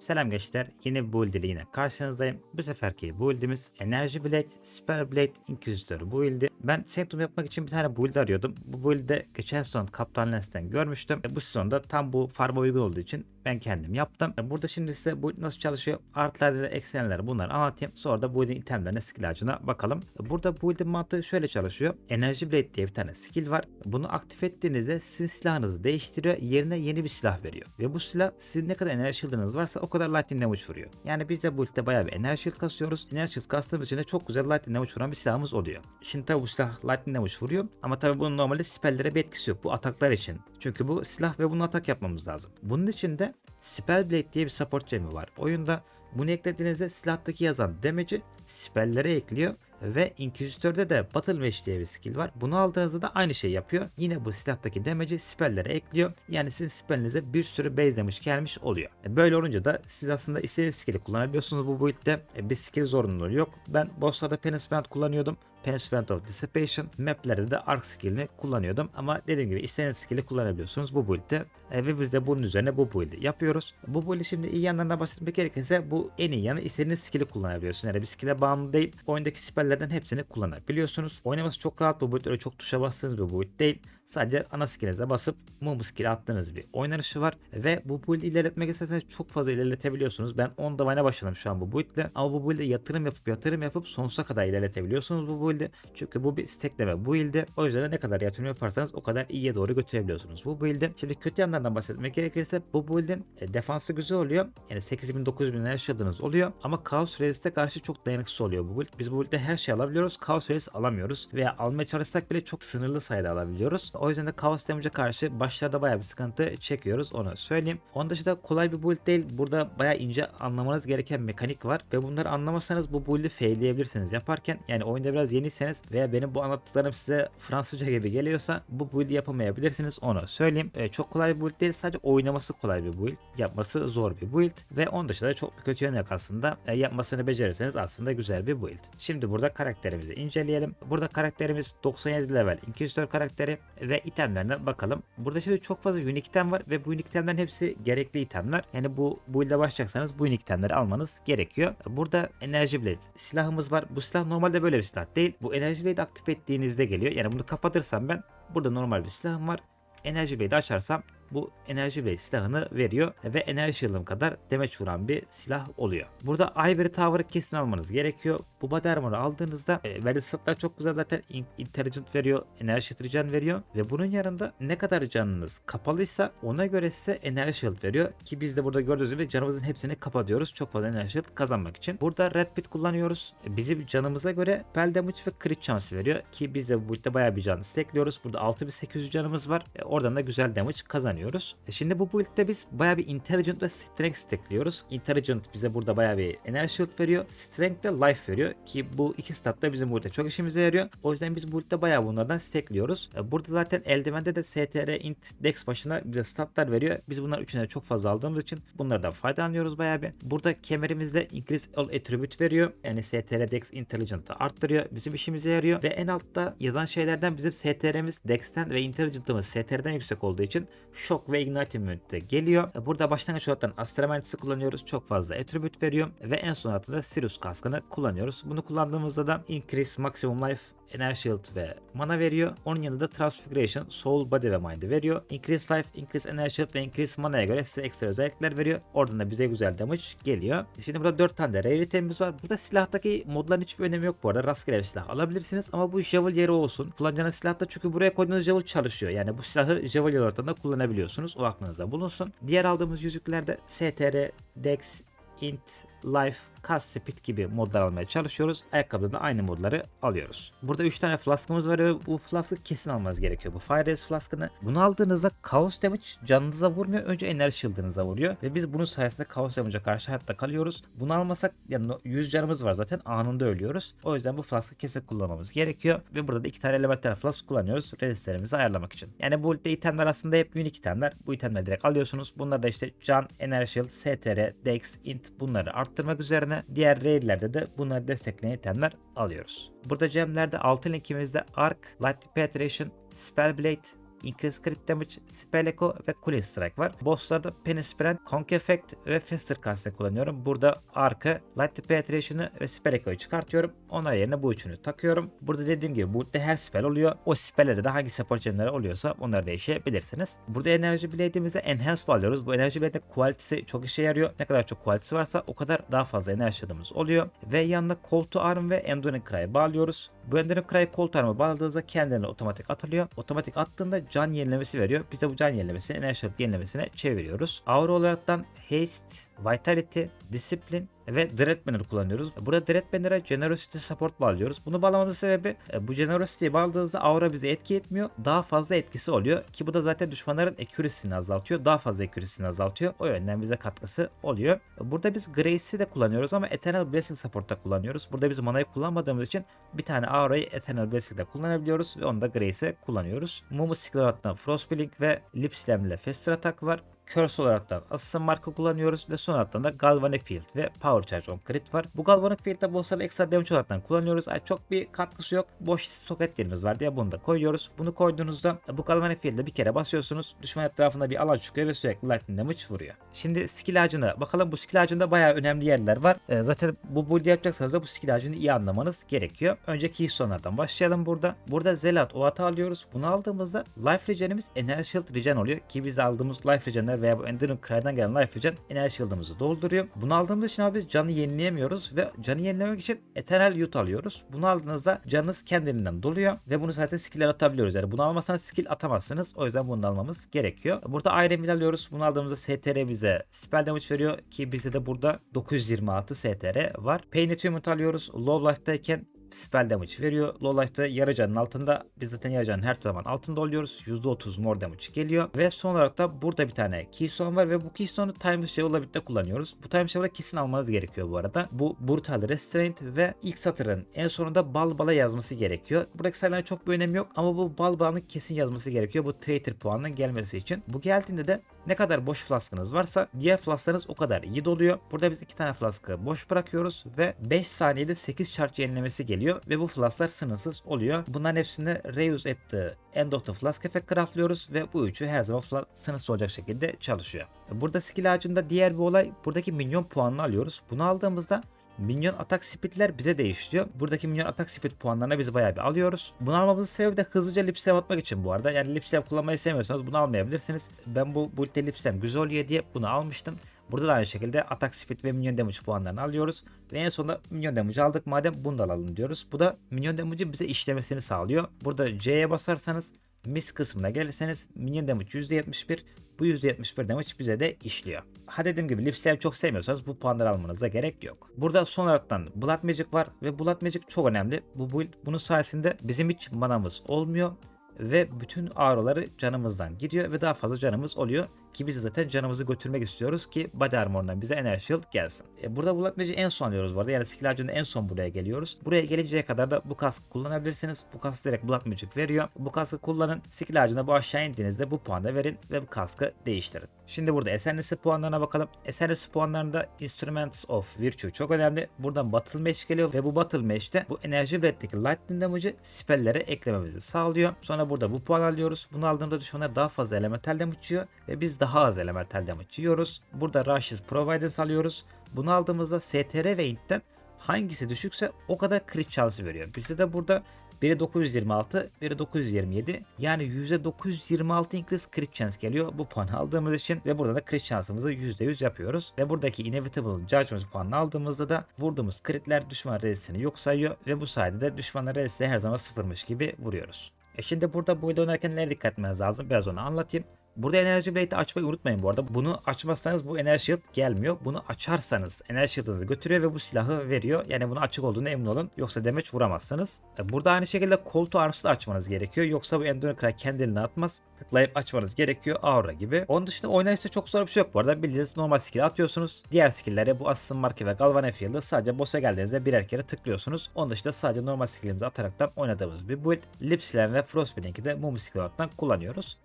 Selam gençler, yeni bir build ile yine karşınızdayım. Bu seferki build'imiz Energy Blade, Spell Blade, Inquisitor build'i. Ben Sanctum yapmak için bir tane build arıyordum. Bu build'de geçen sezon Kaptan Lens'ten görmüştüm. Bu sezonda tam bu farma uygun olduğu için ben kendim yaptım. Burada şimdi size bu nasıl çalışıyor, artılar ve eksilenler bunları anlatayım. Sonra da build'in itemlerine, skill ağacına bakalım. Burada build'in mantığı şöyle çalışıyor. Energy Blade diye bir tane skill var. Bunu aktif ettiğinizde sizin silahınızı değiştiriyor. Yerine yeni bir silah veriyor. Ve bu silah sizin ne kadar enerji shield'ınız varsa o kadar lightning damage vuruyor. Yani biz de bu ultide bayağı bir enerji shield kasıyoruz. Enerji shield kastığımız için de çok güzel lightning damage vuran bir silahımız oluyor. Şimdi tabi bu silah lightning damage vuruyor. Ama tabi bunun normalde spellere bir etkisi yok. Bu ataklar için. Çünkü bu silah ve bunu atak yapmamız lazım. Bunun için de Spell Blade diye bir support gemi var. Oyunda bunu eklediğinizde silahtaki yazan damage'i spellere ekliyor ve Inquisitor'da da Battle Mesh diye bir skill var. Bunu aldığınızda da aynı şey yapıyor. Yine bu silahtaki damage'i spellere ekliyor. Yani sizin spellinize bir sürü base damage gelmiş oluyor. E, Böyle olunca da siz aslında istediğiniz skill'i kullanabiliyorsunuz bu build'de. E, Bir skill zorunluluğu yok. Ben bosslarda Penance kullanıyordum. Penance of Dissipation. Maplerde de Arc skill'ini kullanıyordum. Ama dediğim gibi istediğiniz skill'i kullanabiliyorsunuz bu build'de. E, ve biz de bunun üzerine bu build'i yapıyoruz. Bu build'i şimdi iyi yanlarından bahsetmek gerekirse bu en iyi yanı istediğiniz skill'i kullanabiliyorsun. Yani bir skill'e bağımlı değil. Oyundaki spell'lerden hepsini kullanabiliyorsunuz. Oynaması çok rahat bu build. Öyle çok tuşa bastığınız bir build değil. Sadece ana skill'inize basıp mum skill attığınız bir oynanışı var. Ve bu build'i ilerletmek isterseniz çok fazla ilerletebiliyorsunuz. Ben 10 davayna başladım şu an bu build'le. Ama bu build'e yatırım yapıp yatırım yapıp sonsuza kadar ilerletebiliyorsunuz bu build'i. Çünkü bu bir stackleme build'i. O yüzden de ne kadar yatırım yaparsanız o kadar iyiye doğru götürebiliyorsunuz bu build'i. Şimdi kötü yanlardan bahsetmek gerekirse bu build'in e, defansı güzel oluyor. Yani 8000 9000 yaşadığınız oluyor. Ama Chaos Resist'e karşı çok dayanıksız oluyor bu build. Biz bu build'de her şey alabiliyoruz. Chaos Resist alamıyoruz. Veya almaya çalışsak bile çok sınırlı sayıda alabiliyoruz. O yüzden de Chaos Damage'e karşı başlarda bayağı bir sıkıntı çekiyoruz. Onu söyleyeyim. Onun dışında kolay bir build değil. Burada bayağı ince anlamanız gereken mekanik var. Ve bunları anlamasanız bu build'i failleyebilirsiniz yaparken. Yani oyunda biraz yeniyseniz veya benim bu anlattıklarım size Fransızca gibi geliyorsa bu build'i yapamayabilirsiniz. Onu söyleyeyim. Ee, çok kolay bir build değil. Sadece oynaması kolay bir build. Yapması zor bir build. Ve onun dışında da çok bir kötü yanı yok aslında. E, yapmasını becerirseniz aslında güzel bir build. Şimdi burada karakterimizi inceleyelim. Burada karakterimiz 97 level Inquisitor karakteri ve itemlerine bakalım. Burada şimdi çok fazla unique item var ve bu unique itemlerin hepsi gerekli itemler. Yani bu build'e başlayacaksanız bu unique itemleri almanız gerekiyor. Burada Energy Blade silahımız var. Bu silah normalde böyle bir silah değil. Bu Energy Blade aktif ettiğinizde geliyor. Yani bunu kapatırsam ben burada normal bir silahım var. Energy Blade'i açarsam bu Energy Blade silahını veriyor ve Enerji Shield'ım kadar damage vuran bir silah oluyor. Burada Ivory Tower'ı kesin almanız gerekiyor. Bu body armor'ı aldığınızda e, verdiği statlar çok güzel zaten in- intelligent veriyor, enerji regen veriyor ve bunun yanında ne kadar canınız kapalıysa ona göre size enerji shield veriyor ki biz de burada gördüğünüz gibi canımızın hepsini kapatıyoruz çok fazla enerji shield kazanmak için. Burada Red Pit kullanıyoruz. E, Bizim canımıza göre Spell damage ve crit chance veriyor ki biz de bu build'de bayağı bir can stekliyoruz. Burada 6800 canımız var. E, Oradan da güzel damage kazanıyoruz. E, Şimdi bu build'de biz bayağı bir intelligent ve strength stekliyoruz. Intelligent bize burada bayağı bir enerji shield veriyor. Strength de life veriyor ki bu iki stat da bizim burada çok işimize yarıyor. O yüzden biz bu build'de bayağı bunlardan stekliyoruz. E, Burada zaten eldivende de STR, int, dex başına bize statlar veriyor. Biz bunlar üçüne çok fazla aldığımız için bunlardan faydalanıyoruz bayağı bir. Burada kemerimizde increase all attribute veriyor. Yani STR, dex, intelligent'ı arttırıyor. Bizim işimize yarıyor. Ve en altta yazan şeylerden bizim STR'miz dex'ten ve intelligent'ımız STR'den yüksek olduğu için shock ve ignite immunity geliyor. Burada başlangıç olarak Astramantis'i kullanıyoruz. Çok fazla attribute veriyor. Ve en son olarak da Sirius kaskını kullanıyoruz. Bunu kullandığımızda da increase maximum life Energy Shield ve mana veriyor. Onun yanında Transfiguration, Soul, Body ve Mind'i veriyor. Increase Life, Increase Energy Shield ve Increase Mana'ya göre size ekstra özellikler veriyor. Oradan da bize güzel damage geliyor. Şimdi burada 4 tane de rare itemimiz var. Burada silahtaki modların hiçbir önemi yok bu arada. Rastgele bir silah alabilirsiniz ama bu Javel yeri olsun. Kullanacağınız silahta çünkü buraya koyduğunuz Javel çalışıyor. Yani bu silahı Javel yer ortamında kullanabiliyorsunuz. O aklınızda bulunsun. Diğer aldığımız yüzüklerde STR, Dex, int, life, cast speed gibi modlar almaya çalışıyoruz. Ayakkabıda da aynı modları alıyoruz. Burada 3 tane flaskımız var ve bu flaskı kesin almanız gerekiyor. Bu Fire Race flaskını. Bunu aldığınızda Chaos Damage canınıza vurmuyor. Önce enerji shield'ınıza vuruyor. Ve biz bunun sayesinde Chaos Damage'a karşı hayatta kalıyoruz. Bunu almasak yani 100 canımız var zaten anında ölüyoruz. O yüzden bu flaskı kesin kullanmamız gerekiyor. Ve burada da 2 tane elementer flask kullanıyoruz. Resistlerimizi ayarlamak için. Yani bu ulti itemler aslında hep unique itemler. Bu itemleri direkt alıyorsunuz. Bunlar da işte can, enerji shield, STR, dex, int bunları arttırmak üzerine diğer raidlerde de bunları destekleyen itemler alıyoruz. Burada gemlerde altın linkimizde Arc, Light Penetration, Spell Blade, Increase Crit Damage, Spell Echo ve Cooling Strike var. Bosslarda Penny Sprint, Conk Effect ve Faster Cast'ı kullanıyorum. Burada arka, Light Penetration'ı ve Spell Echo'yu çıkartıyorum. Onlar yerine bu üçünü takıyorum. Burada dediğim gibi bu her spell oluyor. O spell'lere de hangi support gemleri oluyorsa onları değişebilirsiniz. Burada enerji blade'imize enhance bağlıyoruz. Bu enerji blade'in quality'si çok işe yarıyor. Ne kadar çok quality'si varsa o kadar daha fazla enerji yılımız oluyor. Ve yanına Call to Arm ve Enduring Cry'ı bağlıyoruz. Bu Enduring Cry'ı Call to Arm'a bağladığınızda kendine otomatik atılıyor. Otomatik attığında can yenilemesi veriyor. Biz de bu can yenilemesini enerji yenilemesine çeviriyoruz. Aura olaraktan Haste, Vitality, Discipline ve Dreadbanner kullanıyoruz. Burada Dreadbanner'a Generosity Support bağlıyoruz. Bunu bağlamamızın sebebi e, bu Generosity'yi bağladığınızda aura bize etki etmiyor. Daha fazla etkisi oluyor ki bu da zaten düşmanların accuracy'sini azaltıyor. Daha fazla accuracy'ni azaltıyor. O yönden bize katkısı oluyor. Burada biz Grace'i de kullanıyoruz ama Eternal Blessing Support'ta kullanıyoruz. Burada biz manayı kullanmadığımız için bir tane aurayı Eternal Blessing'de kullanabiliyoruz ve onu da Grace'e kullanıyoruz. Mumu Skill Frostblink ve Lip Slam ile Faster Attack var. Curse olarak da Assassin marka kullanıyoruz ve son olarak da Galvanic Field ve Power Charge on Crit var. Bu Galvanic Field'de bossları ekstra damage olarak kullanıyoruz. Yani çok bir katkısı yok. Boş soketlerimiz var diye bunu da koyuyoruz. Bunu koyduğunuzda bu Galvanic Field'de bir kere basıyorsunuz. Düşman etrafında bir alan çıkıyor ve sürekli lightning damage vuruyor. Şimdi skill ağacına bakalım. Bu skill ağacında bayağı önemli yerler var. Ee, zaten bu build yapacaksanız da bu skill ağacını iyi anlamanız gerekiyor. Önce keystone'lardan başlayalım burada. Burada Zealot Oat'ı alıyoruz. Bunu aldığımızda Life Regen'imiz Energy Shield Regen oluyor. Ki biz aldığımız Life Regen'ler veya bu Ender'ın Cry'dan gelen Life Regen enerji shield'ımızı dolduruyor. Bunu aldığımız için abi biz canı yenileyemiyoruz ve canı yenilemek için Eternal Youth alıyoruz. Bunu aldığınızda canınız kendiliğinden doluyor ve bunu zaten skill'ler atabiliyoruz. Yani bunu almazsanız skill atamazsınız. O yüzden bunu almamız gerekiyor. Burada Iron Will alıyoruz. Bunu aldığımızda STR bize spell damage veriyor ki bizde de burada 926 STR var. Pain Attunement alıyoruz. Low Life'dayken spell damage veriyor. Low life'da yarı altında. Biz zaten yarı canın her zaman altında oluyoruz. %30 more damage geliyor. Ve son olarak da burada bir tane keystone var ve bu keystone'u time shave'la birlikte kullanıyoruz. Bu time shave'la kesin almanız gerekiyor bu arada. Bu brutal restraint ve ilk satırın en sonunda bal bala yazması gerekiyor. Buradaki sayıların çok bir önemi yok ama bu bal balını kesin yazması gerekiyor. Bu traitor puanının gelmesi için. Bu geldiğinde de ne kadar boş flaskınız varsa diğer flasklarınız o kadar iyi doluyor. Burada biz iki tane flaskı boş bırakıyoruz ve 5 saniyede 8 charge yenilemesi geliyor ve bu flasklar sınırsız oluyor. Bunların hepsini reuse etti. End of the Flask Effect craftlıyoruz ve bu üçü her zaman sınırsız olacak şekilde çalışıyor. Burada skill ağacında diğer bir olay buradaki minyon puanını alıyoruz. Bunu aldığımızda Minyon atak speedler bize değişiyor. Buradaki minyon atak speed puanlarına biz bayağı bir alıyoruz. Bunu almamızın sebebi de hızlıca lipslam atmak için bu arada. Yani lipslam kullanmayı sevmiyorsanız bunu almayabilirsiniz. Ben bu build'de lipslam güzel oluyor diye bunu almıştım. Burada da aynı şekilde atak speed ve minyon damage puanlarını alıyoruz. Ve en sonunda minyon damage aldık madem bunu da alalım diyoruz. Bu da minyon damage'ı bize işlemesini sağlıyor. Burada C'ye basarsanız Miss kısmına gelirseniz minyon damage %71 bu %71 damage bize de işliyor. Ha dediğim gibi Lipslam çok sevmiyorsanız bu puanları almanıza gerek yok. Burada son olaraktan Blood Magic var ve Blood Magic çok önemli. Bu build bunun sayesinde bizim hiç manamız olmuyor ve bütün auraları canımızdan gidiyor ve daha fazla canımız oluyor. Ki biz zaten canımızı götürmek istiyoruz ki Body bize Energy Shield gelsin. E, burada Blood Magic'i en son alıyoruz bu arada. Yani skill en son buraya geliyoruz. Buraya gelinceye kadar da bu kaskı kullanabilirsiniz. Bu kask direkt Blood Magic veriyor. Bu kaskı kullanın. Skill bu aşağı indiğinizde bu puanı verin ve bu kaskı değiştirin. Şimdi burada Esenlisi puanlarına bakalım. Esenlisi puanlarında Instruments of Virtue çok önemli. Buradan Battle Mesh geliyor ve bu Battle Mesh'te bu enerji biletteki Lightning Damage'ı spellere eklememizi sağlıyor. Sonra burada bu puan alıyoruz. Bunu aldığımda düşmanlar daha fazla elemental damage yiyor ve biz daha az elemental damage yiyoruz. Burada Rushes Providence alıyoruz. Bunu aldığımızda STR ve Int'ten hangisi düşükse o kadar crit şansı veriyor. Bizde de burada biri 926, biri 927. Yani %926 increase crit chance geliyor bu puanı aldığımız için ve burada da crit şansımızı %100 yapıyoruz. Ve buradaki inevitable judgment puanını aldığımızda da vurduğumuz critler düşman resistini yok sayıyor ve bu sayede de düşmanın resisti her zaman sıfırmış gibi vuruyoruz. E şimdi burada bu oyunda oynarken nereye dikkat etmeniz lazım? Biraz onu anlatayım. Burada enerji blade'i açmayı unutmayın bu arada. Bunu açmazsanız bu enerji shield gelmiyor. Bunu açarsanız enerji shield'ınızı götürüyor ve bu silahı veriyor. Yani bunu açık olduğuna emin olun. Yoksa damage vuramazsınız. E, Burada aynı şekilde call to arms'ı açmanız gerekiyor. Yoksa bu Endurance Cry kendini atmaz. Tıklayıp açmanız gerekiyor. Aura gibi. Onun dışında oynanışta çok zor bir şey yok bu arada. Bildiğiniz normal skill atıyorsunuz. Diğer skill'lere bu Assassin Markı ve Galvan Field'ı sadece boss'a geldiğinizde birer kere tıklıyorsunuz. Onun dışında sadece normal skill'imizi ataraktan oynadığımız bir build. Lip Slam ve Frostblink'i de Mum skill olaraktan kullanıyoruz.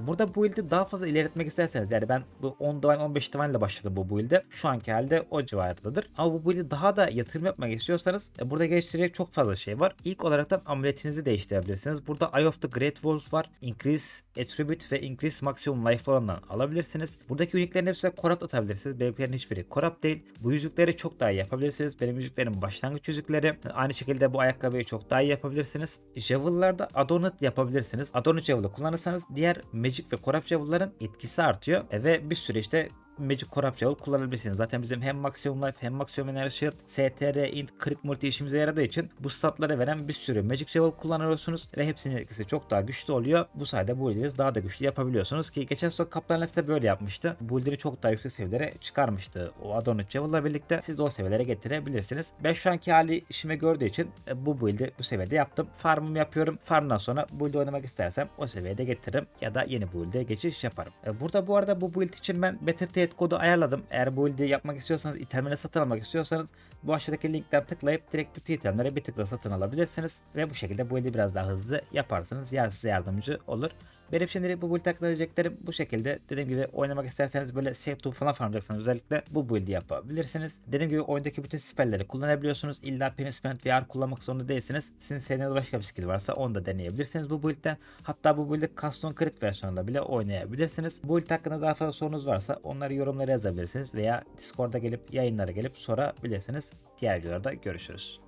Burada bu build'i daha fazla ilerletmek isterseniz yani ben bu 10 divine 15 divine ile başladım bu build'e. Şu anki halde o civardadır. Ama bu build'i daha da yatırım yapmak istiyorsanız e, burada geliştirecek çok fazla şey var. İlk olaraktan amuletinizi değiştirebilirsiniz. Burada Eye of the Great Wolf var. Increase Attribute ve Increase Maximum Life oranından alabilirsiniz. Buradaki uniklerin hepsine corrupt atabilirsiniz. Benimkilerin hiçbiri corrupt değil. Bu yüzükleri çok daha iyi yapabilirsiniz. Benim yüzüklerim başlangıç yüzükleri. Aynı şekilde bu ayakkabıyı çok daha iyi yapabilirsiniz. Javel'larda Adorned yapabilirsiniz. Adorned Javel'ı kullanırsanız diğer Magic ve Corrupt Javel'ların etkisi artıyor. E, ve bir süre işte Magic Corrupt Javel kullanabilirsiniz. Zaten bizim hem Maximum Life hem Maximum Energy Shield, STR, Int, Crit Multi işimize yaradığı için bu statları veren bir sürü Magic Javel kullanıyorsunuz ve hepsinin etkisi çok daha güçlü oluyor. Bu sayede bu build'inizi daha da güçlü yapabiliyorsunuz ki geçen son Kaplan de böyle yapmıştı. Bu build'ini çok daha yüksek seviyelere çıkarmıştı. O Adorned Javel'la birlikte siz o seviyelere getirebilirsiniz. Ben şu anki hali işime gördüğü için e, bu build'i bu seviyede yaptım. Farmımı yapıyorum. Farmdan sonra bu build'i oynamak istersem o seviyede getiririm ya da yeni build'e geçiş yaparım. E, Burada bu arada bu build için ben Better Trade kodu ayarladım. Eğer bu build'i yapmak istiyorsanız, itemleri satın almak istiyorsanız bu aşağıdaki linkten tıklayıp direkt bütün itemleri bir tıkla satın alabilirsiniz. Ve bu şekilde bu build'i biraz daha hızlı yaparsınız. Yani size yardımcı olur. Benim şimdilik bu build hakkında diyeceklerim bu şekilde. Dediğim gibi oynamak isterseniz böyle save tool falan farmlayacaksınız özellikle bu build'i yapabilirsiniz. Dediğim gibi oyundaki bütün spellleri kullanabiliyorsunuz. İlla Punishment VR kullanmak zorunda değilsiniz. Sizin sevdiğiniz başka bir skill varsa onu da deneyebilirsiniz bu build'de. Hatta bu build'i custom crit versiyonunda bile oynayabilirsiniz. Bu build hakkında daha fazla sorunuz varsa onları yorumlara yazabilirsiniz veya Discord'a gelip yayınlara gelip sorabilirsiniz. Diğer videolarda görüşürüz.